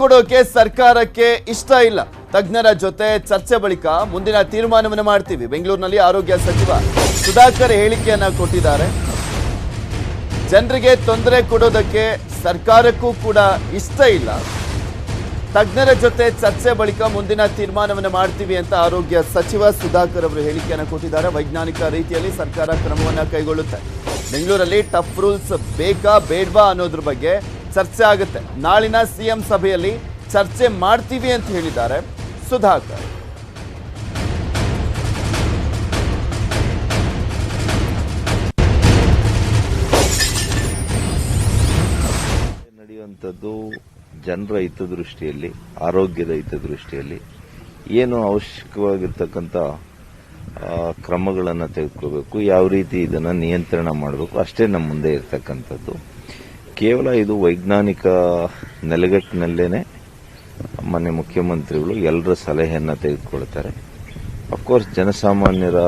ಕೊಡೋಕೆ ಸರ್ಕಾರಕ್ಕೆ ಇಷ್ಟ ಇಲ್ಲ. ತಜ್ಞರ ಜೊತೆ ಚರ್ಚೆ ಬಳಿಕ ಮುಂದಿನ ತೀರ್ಮಾನವನ್ನು ಮಾಡ್ತೀವಿ. ಬೆಂಗಳೂರಿನಲ್ಲಿ ಆರೋಗ್ಯ ಸಚಿವ ಸುಧಾಕರ್ ಹೇಳಿಕೆಯನ್ನ ಕೊಟ್ಟಿದ್ದಾರೆ. ಜನರಿಗೆ ತೊಂದರೆ ಕೊಡೋದಕ್ಕೆ ಸರ್ಕಾರಕ್ಕೂ ಕೂಡ ಇಷ್ಟ ಇಲ್ಲ. ತಜ್ಞರ ಜೊತೆ ಚರ್ಚೆ ಬಳಿಕ ಮುಂದಿನ ತೀರ್ಮಾನವನ್ನು ಮಾಡ್ತೀವಿ ಅಂತ ಆರೋಗ್ಯ ಸಚಿವ ಸುಧಾಕರ್ ಅವರು ಹೇಳಿಕೆಯನ್ನು ಕೊಟ್ಟಿದ್ದಾರೆ. ವೈಜ್ಞಾನಿಕ ರೀತಿಯಲ್ಲಿ ಸರ್ಕಾರ ಕ್ರಮವನ್ನು ಕೈಗೊಳ್ಳುತ್ತೆ. ಬೆಂಗಳೂರಲ್ಲಿ ಟಫ್ ರೂಲ್ಸ್ ಬೇಕಾ ಬೇಡ್ವಾ ಅನ್ನೋದ್ರ ಬಗ್ಗೆ ಚರ್ಚೆ ಆಗುತ್ತೆ. ನಾಳಿನ ಸಿಎಂ ಸಭೆಯಲ್ಲಿ ಚರ್ಚೆ ಮಾಡ್ತೀವಿ ಅಂತ ಹೇಳಿದ್ದಾರೆ ಸುಧಾಕರ್. ನಡೆಯುವಂಥದ್ದು ಜನರ ಹಿತದೃಷ್ಟಿಯಲ್ಲಿ ಆರೋಗ್ಯದ ಹಿತದೃಷ್ಟಿಯಲ್ಲಿ ಏನು ಅವಶ್ಯಕವಾಗಿರ್ತಕ್ಕಂಥ ಕ್ರಮಗಳನ್ನು ತೆಗೆದುಕೋಬೇಕು ಯಾವ ರೀತಿ ಇದನ್ನು ನಿಯಂತ್ರಣ ಮಾಡಬೇಕು, ಅಷ್ಟೇ ನಮ್ಮ ಮುಂದೆ ಇರ್ತಕ್ಕಂಥದ್ದು. ಕೇವಲ ಇದು ವೈಜ್ಞಾನಿಕ ನೆಲೆಗಟ್ಟಿನಲ್ಲೇ ಮಾನ್ಯ ಮುಖ್ಯಮಂತ್ರಿಗಳು ಎಲ್ಲರ ಸಲಹೆಯನ್ನು ತೆಗೆದುಕೊಳ್ತಾರೆ. ಅಫ್ಕೋರ್ಸ್ ಜನಸಾಮಾನ್ಯರ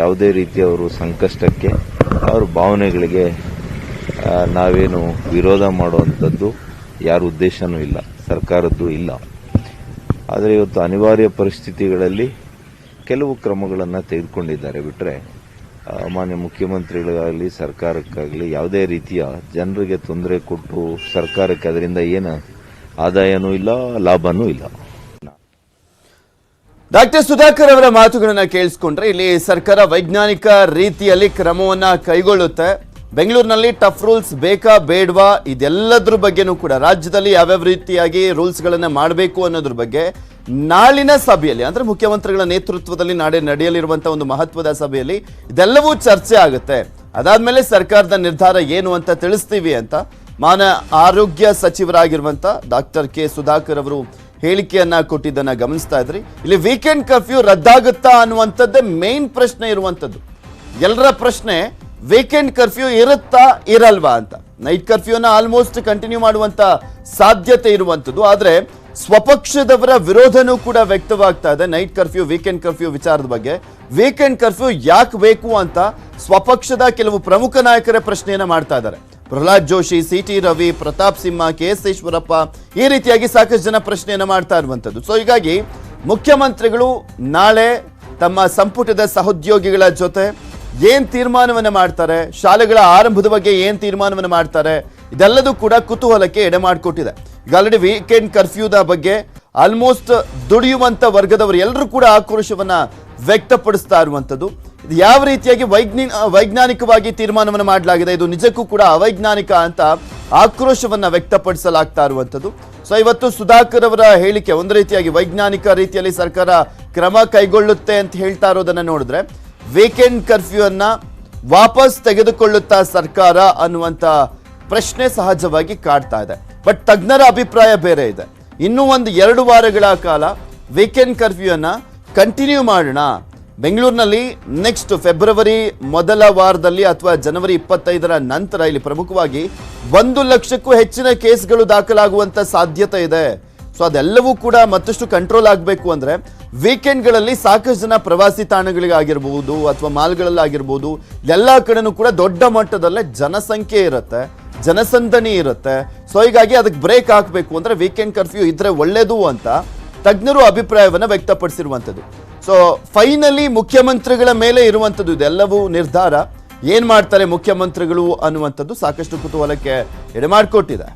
ಯಾವುದೇ ರೀತಿ ಅವರು ಸಂಕಷ್ಟಕ್ಕೆ ಅವ್ರ ಭಾವನೆಗಳಿಗೆ ನಾವೇನು ವಿರೋಧ ಮಾಡುವಂಥದ್ದು ಯಾರ ಉದ್ದೇಶನೂ ಇಲ್ಲ, ಸರ್ಕಾರದ್ದು ಇಲ್ಲ. ಆದರೆ ಇವತ್ತು ಅನಿವಾರ್ಯ ಪರಿಸ್ಥಿತಿಗಳಲ್ಲಿ ಕೆಲವು ಕ್ರಮಗಳನ್ನು ತೆಗೆದುಕೊಂಡಿದ್ದಾರೆ. ಬಿಟ್ಟರೆ ಮಾನ್ಯ ಮುಖ್ಯಮಂತ್ರಿಗಳಿಗಾಗಲಿ ಸರ್ಕಾರಕ್ಕಾಗಲಿ ಯಾವುದೇ ರೀತಿಯ ಜನರಿಗೆ ತೊಂದರೆ ಕೊಟ್ಟು ಸರ್ಕಾರಕ್ಕೆ ಅದರಿಂದ ಏನು ಆದಾಯನೂ ಇಲ್ಲ, ಲಾಭನೂ ಇಲ್ಲ. ಡಾಕ್ಟರ್ ಸುಧಾಕರ್ ಅವರ ಮಾತುಗಳನ್ನ ಕೇಳಿಸ್ಕೊಂಡ್ರೆ ಇಲ್ಲಿ ಸರ್ಕಾರ ವೈಜ್ಞಾನಿಕ ರೀತಿಯಲ್ಲಿ ಕ್ರಮವನ್ನ ಕೈಗೊಳ್ಳುತ್ತೆ. ಬೆಂಗಳೂರಿನಲ್ಲಿ ಟಫ್ ರೂಲ್ಸ್ ಬೇಕಾ ಬೇಡ್ವಾ? ಇದೆಲ್ಲದ್ರ ಬಗ್ಗೆನೂ ಕೂಡ ರಾಜ್ಯದಲ್ಲಿ ಯಾವ್ಯಾವ ರೀತಿಯಾಗಿ ರೂಲ್ಸ್ ಗಳನ್ನ ಮಾಡಬೇಕು ಅನ್ನೋದ್ರ ಬಗ್ಗೆ ನಾಳಿನ ಸಭೆಯಲ್ಲಿ, ಅಂದ್ರೆ ಮುಖ್ಯಮಂತ್ರಿಗಳ ನೇತೃತ್ವದಲ್ಲಿ ನಾಳೆ ನಡೆಯಲಿರುವಂತಹ ಒಂದು ಮಹತ್ವದ ಸಭೆಯಲ್ಲಿ ಇದೆಲ್ಲವೂ ಚರ್ಚೆ ಆಗುತ್ತೆ. ಅದಾದ್ಮೇಲೆ ಸರ್ಕಾರದ ನಿರ್ಧಾರ ಏನು ಅಂತ ತಿಳಿಸ್ತೀವಿ ಅಂತ ಮಾನ ಆರೋಗ್ಯ ಸಚಿವರಾಗಿರುವಂತ ಡಾಕ್ಟರ್ ಕೆ ಸುಧಾಕರ್ ಅವರು ಹೇಳಿಕೆಯನ್ನ ಕೊಟ್ಟಿದ್ದನ್ನ ಗಮನಿಸ್ತಾ ಇದ್ರಿ. ಇಲ್ಲಿ ವೀಕೆಂಡ್ ಕರ್ಫ್ಯೂ ರದ್ದಾಗುತ್ತಾ ಅನ್ನುವಂಥದ್ದೇ ಮೇನ್ ಪ್ರಶ್ನೆ ಇರುವಂಥದ್ದು. ಎಲ್ಲರ ಪ್ರಶ್ನೆ, ವೀಕೆಂಡ್ ಕರ್ಫ್ಯೂ ಇರುತ್ತಾ ಇರಲ್ವಾ ಅಂತ. ನೈಟ್ ಕರ್ಫ್ಯೂನ ಆಲ್ಮೋಸ್ಟ್ ಕಂಟಿನ್ಯೂ ಮಾಡುವಂತ ಸಾಧ್ಯತೆ ಇರುವಂಥದ್ದು. ಆದ್ರೆ ಸ್ವಪಕ್ಷದವರ ವಿರೋಧನೂ ಕೂಡ ವ್ಯಕ್ತವಾಗ್ತಾ ಇದೆ. ನೈಟ್ ಕರ್ಫ್ಯೂ ವೀಕೆಂಡ್ ಕರ್ಫ್ಯೂ ವಿಚಾರದ ಬಗ್ಗೆ. ವೀಕೆಂಡ್ ಕರ್ಫ್ಯೂ ಯಾಕೆ ಬೇಕು ಅಂತ ಸ್ವಪಕ್ಷದ ಕೆಲವು ಪ್ರಮುಖ ನಾಯಕರೇ ಪ್ರಶ್ನೆಯನ್ನ ಮಾಡ್ತಾ ಇದ್ದಾರೆ. Pralhad Joshi C T Ravi, Pratap Simha, K S Eshwarappa ಈ ರೀತಿಯಾಗಿ ಸಾಕಷ್ಟು ಜನ ಪ್ರಶ್ನೆಯನ್ನ ಮಾಡ್ತಾ ಇರುವಂಥದ್ದು ಸೊ ಹೀಗಾಗಿ ಮುಖ್ಯಮಂತ್ರಿಗಳು ನಾಳೆ ತಮ್ಮ ಸಂಪುಟದ ಸಹೋದ್ಯೋಗಿಗಳ ಜೊತೆ ಏನ್ ತೀರ್ಮಾನವನ್ನು ಮಾಡ್ತಾರೆ, ಶಾಲೆಗಳ ಆರಂಭದ ಬಗ್ಗೆ ಏನ್ ತೀರ್ಮಾನವನ್ನು ಮಾಡ್ತಾರೆ, ಇದೆಲ್ಲದೂ ಕೂಡ ಕುತೂಹಲಕ್ಕೆ ಎಡೆ ಮಾಡಿಕೊಟ್ಟಿದೆ. ಈಗ ಆಲ್ರೆಡಿ ವೀಕೆಂಡ್ ಕರ್ಫ್ಯೂದ ಬಗ್ಗೆ ಆಲ್ಮೋಸ್ಟ್ ದುಡಿಯುವಂತ ವರ್ಗದವರು ಎಲ್ಲರೂ ಕೂಡ ಆಕ್ರೋಶವನ್ನ ವ್ಯಕ್ತಪಡಿಸ್ತಾ ಇರುವಂಥದ್ದು ಇದು ಯಾವ ರೀತಿಯಾಗಿ ವೈಜ್ಞ, ವೈಜ್ಞಾನಿಕವಾಗಿ ತೀರ್ಮಾನವನ್ನು ಮಾಡಲಾಗಿದೆ, ಇದು ನಿಜಕ್ಕೂ ಕೂಡ ಅವೈಜ್ಞಾನಿಕ ಅಂತ ಆಕ್ರೋಶವನ್ನ ವ್ಯಕ್ತಪಡಿಸಲಾಗ್ತಾ ಇರುವಂಥದ್ದು ಸೊ ಇವತ್ತು ಸುಧಾಕರ್ ಅವರ ಹೇಳಿಕೆ ಒಂದು ರೀತಿಯಾಗಿ ವೈಜ್ಞಾನಿಕ ರೀತಿಯಲ್ಲಿ ಸರ್ಕಾರ ಕ್ರಮ ಕೈಗೊಳ್ಳುತ್ತೆ ಅಂತ ಹೇಳ್ತಾ ಇರೋದನ್ನ ನೋಡಿದ್ರೆ ವೀಕೆಂಡ್ ಕರ್ಫ್ಯೂ ಅನ್ನ ವಾಪಸ್ ತೆಗೆದುಕೊಳ್ಳುತ್ತಾ ಸರ್ಕಾರ ಅನ್ನುವಂತ ಪ್ರಶ್ನೆ ಸಹಜವಾಗಿ ಕಾಡ್ತಾ ಇದೆ. ಬಟ್ ತಜ್ಞರ ಅಭಿಪ್ರಾಯ ಬೇರೆ ಇದೆ. ಇನ್ನೂ ಒಂದು ಎರಡು ವಾರಗಳ ಕಾಲ ವೀಕೆಂಡ್ ಕರ್ಫ್ಯೂ ಅನ್ನ ಕಂಟಿನ್ಯೂ ಮಾಡೋಣ. ಬೆಂಗಳೂರಿನಲ್ಲಿ ನೆಕ್ಸ್ಟ್ ಫೆಬ್ರವರಿ ಮೊದಲ ವಾರದಲ್ಲಿ ಅಥವಾ ಜನವರಿ ಇಪ್ಪತ್ತೈದರ ನಂತರ ಇಲ್ಲಿ ಪ್ರಮುಖವಾಗಿ ಒಂದು ಲಕ್ಷಕ್ಕೂ ಹೆಚ್ಚಿನ ಕೇಸ್ಗಳು ದಾಖಲಾಗುವಂತ ಸಾಧ್ಯತೆ ಇದೆ. ಸೊ ಅದೆಲ್ಲವೂ ಕೂಡ ಮತ್ತಷ್ಟು ಕಂಟ್ರೋಲ್ ಆಗಬೇಕು ಅಂದರೆ ವೀಕೆಂಡ್ಗಳಲ್ಲಿ ಸಾಕಷ್ಟು ಜನ ಪ್ರವಾಸಿ ತಾಣಗಳಿಗಾಗಿರ್ಬೋದು ಅಥವಾ ಮಾಲ್ಗಳಲ್ಲಾಗಿರ್ಬೋದು ಎಲ್ಲ ಕಡೆನೂ ಕೂಡ ದೊಡ್ಡ ಮಟ್ಟದಲ್ಲೇ ಜನಸಂಖ್ಯೆ ಇರುತ್ತೆ. ಜನಸಂದಣಿ ಇರುತ್ತೆ. ಸೊ ಹೀಗಾಗಿ ಅದಕ್ಕೆ ಬ್ರೇಕ್ ಹಾಕಬೇಕು ಅಂದರೆ ವೀಕೆಂಡ್ ಕರ್ಫ್ಯೂ ಇದ್ರೆ ಒಳ್ಳೇದು ಅಂತ ತಜ್ಞರು ಅಭಿಪ್ರಾಯವನ್ನು ವ್ಯಕ್ತಪಡಿಸಿರುವಂಥದ್ದು. ಸೊ ಫೈನಲಿ ಮುಖ್ಯಮಂತ್ರಿಗಳ ಮೇಲೆ ಇರುವಂಥದ್ದು ಇದೆಲ್ಲವೂ ನಿರ್ಧಾರ. ಏನು ಮಾಡ್ತಾರೆ ಮುಖ್ಯಮಂತ್ರಿಗಳು ಅನ್ನುವಂಥದ್ದು ಸಾಕಷ್ಟು ಕುತೂಹಲಕ್ಕೆ ಎಡೆ ಮಾಡಿಕೊಟ್ಟಿದೆ